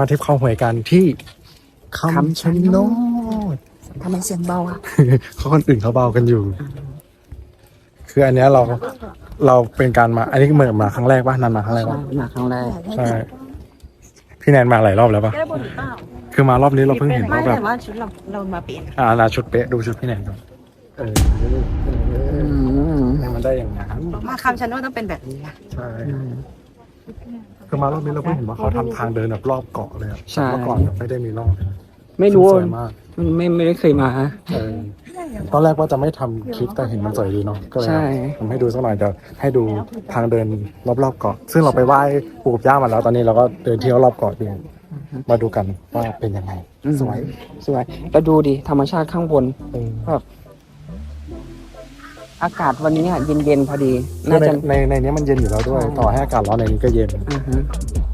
มาทริปเขาหวยกันที่คำคำชะชะโนโนดทำไมเสียงเบาอะเขาคนอื่นเขาเบากันอยู่ คืออันเนี้ยเราเราเป็นการมา อันนี้เหมือนมาครั้งแรกป่ะนันมาครั้งแรกใช่ป่ะมาครั้งแรกใช่พี่แนนมาหลายรอบแล้วป่ะแก้บนหรือเปล่าคือมารอบนี้เราเพิ่งเห็นไม่ว่าแบบแต่ว่าชุดเราเรามาเปลี่ยนอ่านาชุดเป๊ะดูชุดพี่แนนก่อนเออเอออืมให้มันได้อย่างนั้นมาคำชะโนดต้องเป็นแบบนี้นะใช่ คือมารอบนี้เราเพิ่งเห็นว่าเขาทำทางเดินแบบรอบเกาะเลยอะใช่ เมื่อก่อนแบบไม่ได้มีรอบเลยไม่รู้สวยมากไม่ไม่ได้เคยมาเออตอนแรกว่าจะไม่ทำคลิปแต่เห็นมันสวยดีเนาะก็เลยใช่ ทำให้ดูสักหน่อยเดี๋ยวให้ดูทางเดินรอบๆเกาะ ซึ่งเราไปไหว้ปู่กับย่ามาแล้วตอนนี้เราก็เดินเที่ยวรอบเกาะดูมาดูกันว่าเป็นยังไง สวย สวยแล้วดูดิธรรมชาติข้างบนเออแบบ อากาศวันนี้อะเย็นๆพอดีคือน่าในจะในในนี้มันเย็นอยู่แล้วด้วย ต่อให้อากาศร้อนในนี้ก็เย็นอือฮึ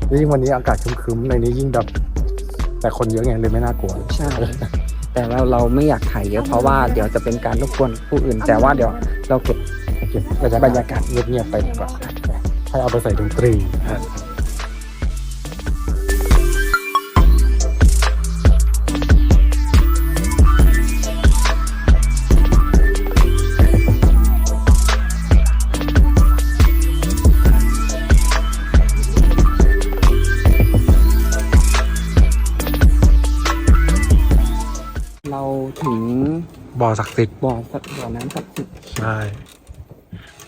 แล้วยิ่งวันนี้อากาศครึ้มๆในนี้ยิ่งแบบแต่คนเยอะไงเลยไม่น่ากลัว ใช่ แต่เราเราไม่อยากถ่ายเยอะเพราะว่าเดี๋ยวจะเป็นการรบกวนผู้อื่น แต่ว่าเดี๋ยวเราเก็บ เก็บบรรยากาศเงียบๆไปดีกว่าให้เอาไปใส่ดนตรี บ่อศักดิ์สิทธิ์บ่อสักบ่อน้ำศักดิ์สิทธิ์ใช่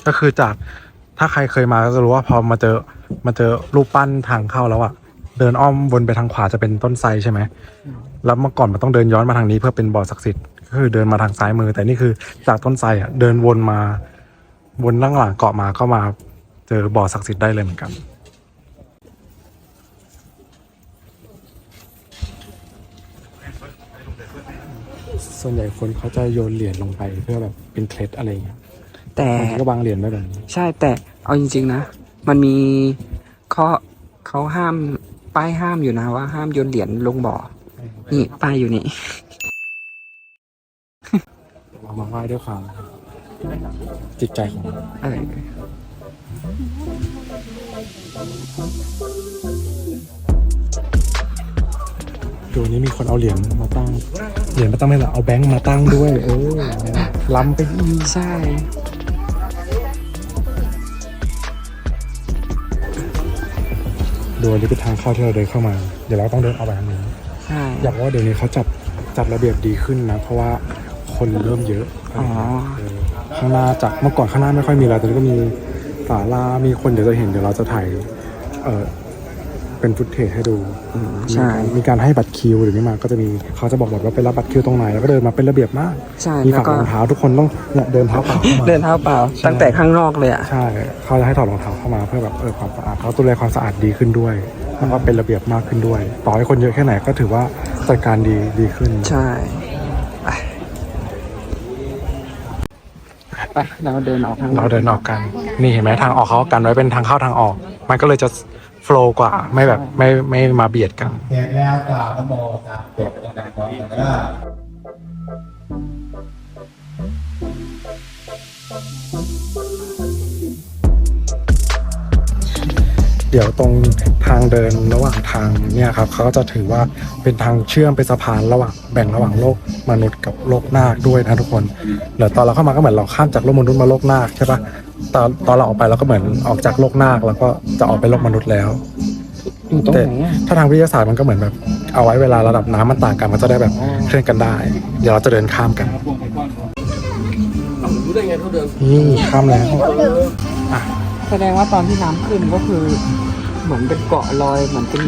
ก็คือจากถ้าใครเคยมาก็จะรู้ว่าพอมาเจอมาเจอรูปปั้นทางเข้าแล้วอะเดินอ้อมวนไปทางขวาจะเป็นต้นไทรใช่ไหมแล้วเมื่อก่อนมันต้องเดินย้อนมาทางนี้เพื่อเป็นบ่อศักดิ์สิทธิ์ก็คือเดินมาทางซ้ายมือ แต่นี่คือจากต้นไทรอะเดินวนมาวนล่างหลังเกาะมาก็มาเจอบ่อศักดิ์สิทธิ์ได้เลยเหมือนกัน วนใหญ่คนเขาจะโยนเหรียญลงไปเพื่อแบบเป็นเคล็ดอะไรอย่างเงี้ยแต่บางทีก็วางเหรียญไว้แบบนี้ใช่แต่เอาจริง ๆ นะ มันมีข้อเขาห้ามป้ายห้ามอยู่นะว่าห้ามโยนเหรียญลงบ่อ นี่ป้ายอยู่นี่เรามาไหว้ด้วยความจิตใจของเราเออดูนี้มีคนเอาเหรียญมาตั้ง เหรียญมาตั้งไม่หรอเอาแบงค์มาตั้งด้วย เออล้ำไปอีกใช่ดูอันนี้เป็นทางเข้าที่เราเดินเข้ามา เดี๋ยวเราต้องเดินออกไปทางนี้ใช่อยากบอกว่าเดี๋ยวนี้เขาจัดจัดระเบียบดีขึ้นนะ เพราะว่าคนเริ่มเยอะอ๋อเออข้างหน้าจากเมื่อก่อนข้างหน้าไม่ค่อยมีอะไรแต่นี้ก็มีศาลามีคนเดี๋ยวจะเห็นเดี๋ยวเราจะถ่ายเออ เป็นฟุตเทจให้ดูอืมใช่ มีการให้บัตรคิวหรือไม่มาก็จะมีเขาจะบอกหมดว่าไปรับบัตรคิวตรงไหนแล้วก็เดินมาเป็นระเบียบมากใช่มีแล้วฝั่งก็รองเท้าทุกคนต้องเนี่ยเดินเท้าเปล่าเข้ามาเดินเท้าเปล่าใช่ตั้งแต่ข้างนอกเลยอะใช่เขาจะให้ถอดรองเท้าเข้ามาเพื่อแบบเออความสะอาดเขาดูแลความสะอาดดีขึ้นด้วยแล้วก็เป็นระเบียบมากขึ้นด้วย ต่อให้คนเยอะแค่ไหนก็ถือว่าจัดการดีดีขึ้นใช่ไปไปเราเดินออกทางเราเดินออกกัน นี่เห็นไหมทางออกเขากันไว้เป็นทางเข้าทางออก มันก็เลยจะโฟล์กว่า ไม่แบบไม่ไม่มาเบียดกัน เสร็จแล้วกล่าวนโมตามกฎในการก่อนแล้วก็ เดี๋ยวตรงทางเดินระหว่างทางเนี่ยครับเขาก็จะถือว่าเป็นทางเชื่อมเป็นสะพานระหว่างแบ่งระหว่างโลกมนุษย์กับโลกนาคด้วยนะทุกคนเดี๋ยวตอนเราเข้ามาก็เหมือนเราข้ามจากโลกมนุษย์มาโลกนาคใช่ปะตอนตอนเราออกไปเราก็เหมือนออกจากโลกนาคแล้วก็จะออกไปโลกมนุษย์แล้วอยู่ตรงแต่ไหนอะถ้าทางวิทยาศาสตร์มันก็เหมือนแบบเอาไว้เวลาระดับน้ำมันต่างกันมันจะได้แบบเคลื่อนกันได้ เดี๋ยวเราจะเดินข้ามกันนี่ข้ามแล้ว แสดงว่าตอนที่น้ำขึ้นก็คือ เหมือนเป็นเกาะลอยเหมือนเป็น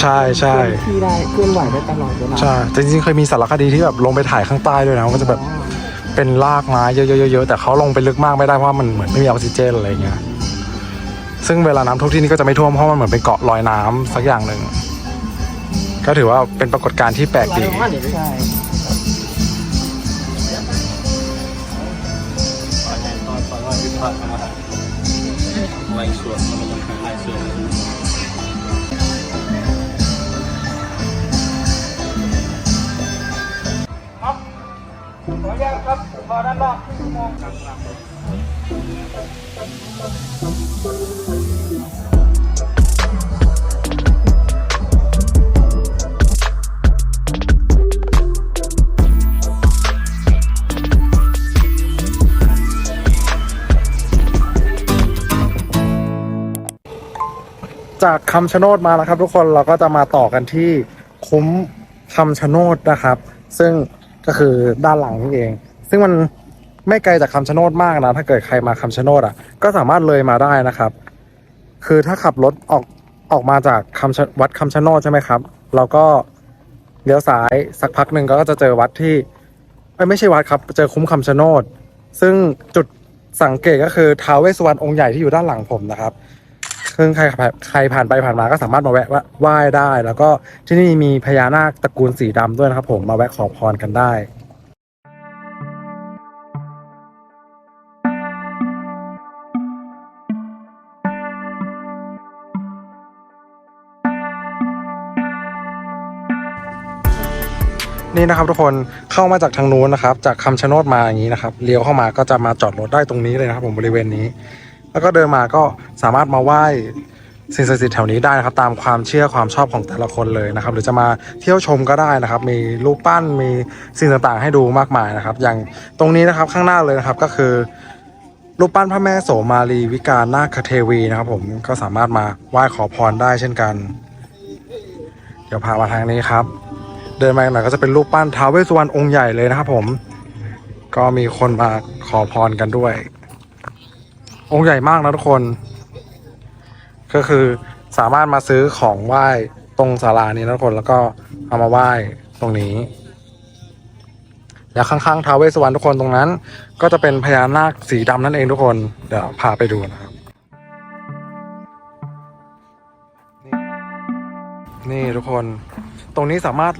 ใช่ใช่ เคลื่อนที่ได้เคลื่อนไหวได้ตลอดเวลาใช่แต่จริงๆเคยมีสารคดีที่แบบลงไปถ่ายข้างใต้ด้วยนะมันก็จะแบบเป็นรากไม้เยอะๆๆๆแต่เขาลงไปลึกมากไม่ได้เพราะว่ามันเหมือนไม่มีออกซิเจนอะไรเงี้ยซึ่งเวลาน้ำท่วมที่นี่ก็จะไม่ท่วมเพราะมันเหมือนเป็นเกาะลอยน้ำสักอย่างหนึ่งก็ถือว่าเป็นปรากฏการณ์ที่แปลกดี ใช่ ด้านรอบชั่วโมงจากคำชะโนดมานะครับ ทุกคนเราก็จะมาต่อกันที่คุ้มคำชะโนดนะครับ ซึ่งก็คือด้านหลังนี่เอง ซึ่งมันไม่ไกลจากคำชะโนดมากนะ ถ้าเกิดใครมาคำชะโนดอะ ก็สามารถเลยมาได้นะครับ คือถ้าขับรถออกออกมาจากคำวัดคำชะโนดใช่ไหมครับ เราก็เลี้ยวซ้ายสักพักหนึ่งก็จะเจอวัดที่ไม่ใช่วัดครับ เจอคุ้มคำชะโนด ซึ่งจุดสังเกตก็คือท้าวเวสสุวรรณองค์ใหญ่ที่อยู่ด้านหลังผมนะครับซึ่งใครใครผ่านไปผ่านมาก็สามารถมาแวะไหว้ได้ แล้วก็ที่นี่มีพญานาคตระกูลสีดำด้วยนะครับ ผมมาแวะขอพรกันได้ นี่นะครับทุกคนเข้ามาจากทางนู้นนะครับ จากคำชะโนดมาอย่างนี้นะครับเลี้ยวเข้ามาก็จะมาจอดรถได้ตรงนี้เลยนะครับ ผมบริเวณนี้ แล้วก็เดินมาก็สามารถมาไหว้สิ่งศักดิ์สิทธิ์แถวนี้ได้นะครับ ตามความเชื่อความชอบของแต่ละคนเลยนะครับ หรือจะมาเที่ยวชมก็ได้นะครับ มีรูปปั้นมีสิ่งต่างๆ ให้ดูมากมายนะครับ อย่างตรงนี้นะครับข้างหน้าเลยนะครับก็คือรูปปั้นพระแม่โสมาลีวิการนาคเทวีนะครับ ผมก็สามารถมาไหว้ขอพรได้เช่นกัน เดี๋ยวพามาทางนี้ครับ เดินมาหน่อยก็จะเป็นรูปปั้นท้าวเวสสุวรรณองค์ใหญ่เลยนะครับผม ก็มีคนมาขอพรกันด้วย องค์ใหญ่มากนะทุกคน ก็คือสามารถมาซื้อของไหว้ตรงศาลานี้นะทุกคนแล้วก็เอามาไหว้ตรงนี้ แล้วข้างๆท้าวเวสสุวรรณทุกคนตรงนั้น ก็จะเป็นพญานาคสีดำนั่นเองทุกคนเดี๋ยวพาไปดูนะครับนี่ทุกคน ตรงนี้สามารถ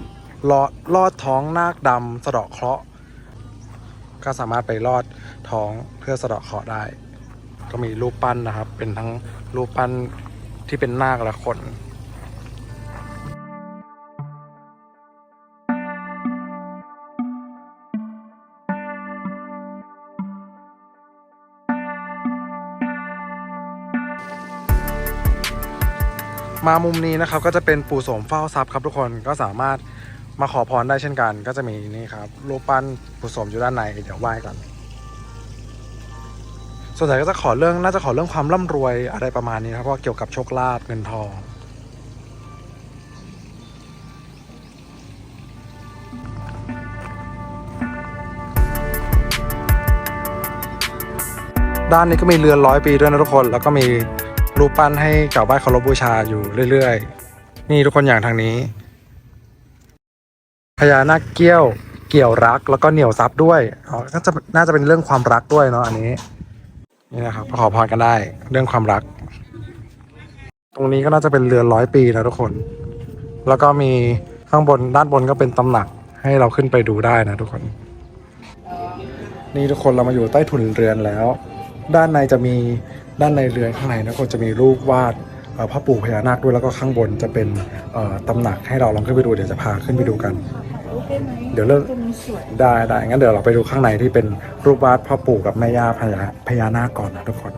ลอดลอดท้องนาคดำสะเดาะเคราะห์ก็สามารถไปลอดท้องเพื่อสะเดาะเคราะห์ได้ ก็มีรูปปั้นนะครับ เป็นทั้งรูปปั้นที่เป็นนาคและคนมามุมนี้นะครับก็จะเป็นปู่โสมเฝ้าทรัพย์ครับทุกคนก็สามารถ มาขอพรได้เช่นกัน ก็จะมีนี่ครับรูปปั้นปู่โสมอยู่ด้านในเดี๋ยวไหว้กัน ส่วนใหญ่ก็จะขอเรื่องน่าจะขอเรื่องความร่ำรวยอะไรประมาณนี้ครับเพราะเกี่ยวกับโชคลาภเงินทองด้านนี้ก็มีเรือนร้อยปีด้วยนะทุกคน แล้วก็มีรูปปั้นให้กราบไหว้เคารพบูชาอยู่เรื่อย ๆ นี่ทุกคนอย่างทางนี้ พญานาคเกี้ยวเกี่ยวรักแล้วก็เหนี่ยวซับด้วยอ๋อน่าจะน่าจะเป็นเรื่องความรักด้วยเนาะอันนี้นี่นะครับขอพรกันได้เรื่องความรัก ตรงนี้ก็น่าจะเป็นเรือนร้อยปีนะทุกคน แล้วก็มีข้างบนด้านบนก็เป็นตำหนักให้เราขึ้นไปดูได้นะทุกคน นี่ทุกคนเรามาอยู่ใต้ถุนเรือนแล้ว ด้านในจะมีด้านในเรือนข้างในนะคนจะมีรูปวาดพ่อปู่พญานาคด้วยแล้วก็ข้างบนจะเป็นตำหนักให้เราลองขึ้นไปดูเดี๋ยวจะพาขึ้นไปดูกัน เดี๋ยวเริ่มได้ได้งั้นเดี๋ยวเราไปดูข้างในที่เป็นรูปวาดพ่อปู่กับแม่ย่าพญาพญานาคก่อนนะทุกคน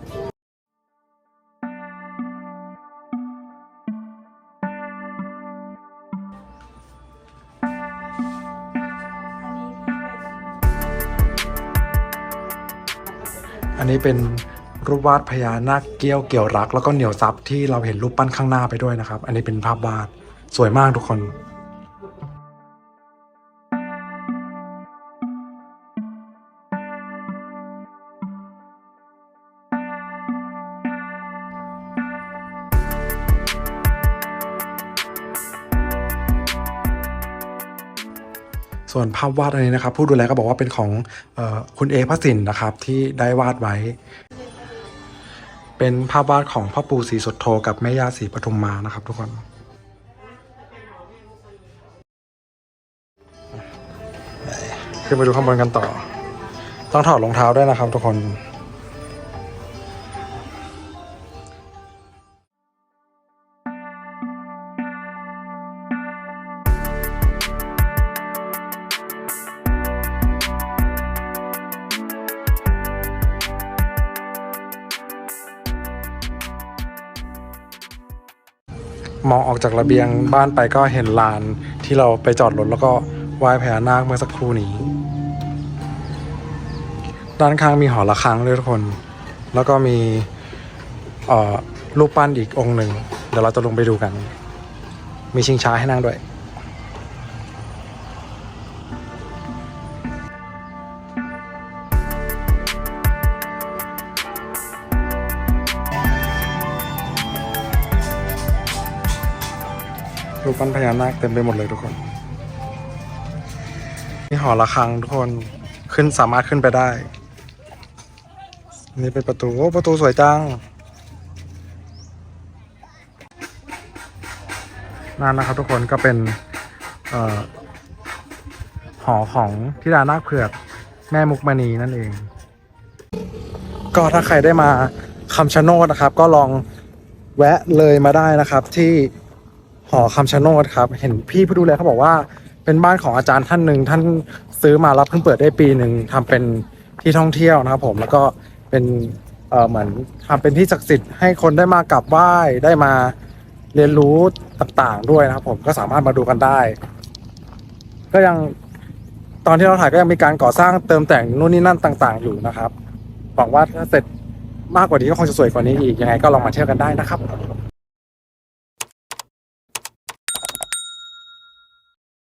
อันนี้เป็นรูปวาดพญานาคเกี้ยวเกี่ยวรัก แล้วก็เหนียวซับที่เราเห็นรูปปั้นข้างหน้าไปด้วยนะครับ อันนี้เป็นภาพวาดสวยมากทุกคน ส่วนภาพวาดอันนี้นะครับ ผู้ดูแลก็บอกว่าเป็นของออคุณเอพระสินนะครับที่ได้วาดไว้ เป็นภาพวาดของพ่อปู่ศรีสุโธกับแม่ย่าศรีปทุมมานะครับ ทุกคนขึ้นไปดูข้างบนกันต่อ ต้องถอดรองเท้าด้วยนะครับ ทุกคน มองออกจากระเบียงบ้านไปก็เห็นลานที่เราไปจอดรถแล้วก็ไหว้พญานาคเมื่อสักครู่นี้ ด้านข้างมีหอระฆังด้วยทุกคน แล้วก็มีเอ่อรูปปั้นอีกองค์หนึ่ง เดี๋ยวเราจะลงไปดูกัน มีชิงช้าให้นั่งด้วย รูปปั้นพญานาคเต็มไปหมดเลยทุกคน นี่หอระฆังทุกคนขึ้นสามารถขึ้นไปได้ นี่เป็นประตู โอ้ ประตูสวยจังนั่นนะครับทุกคนก็เป็นเอ่อหอของทิดานาคเผือกแม่มุกมณีนั่นเอง ก็ถ้าใครได้มาคำชะโนดนะครับ ก็ลองแวะเลยมาได้นะครับที่ หอคำชะโนดครับ เห็นพี่ผู้ดูแลเขาบอกว่า เป็นบ้านของอาจารย์ท่านหนึ่งท่านซื้อมารับเพิ่งเปิดได้ปีหนึ่งทำเป็นที่ท่องเที่ยวนะครับผมแล้วก็เป็นเเหมือนทำเป็นที่ศักดิ์สิทธิ์ให้คนได้มากราบไหว้ได้มาเรียนรู้ต่างๆด้วยนะครับ ผมก็สามารถมาดูกันได้ ก็ยังตอนที่เราถ่ายก็ยังมีการก่อสร้างเติมแต่งนู่นนี่นั่นต่าง ๆ อยู่นะครับหวังว่าถ้าเสร็จมากกว่านี้ก็คงจะสวยกว่านี้อีกยังไงก็ลองมาเที่ยวกันได้นะครับ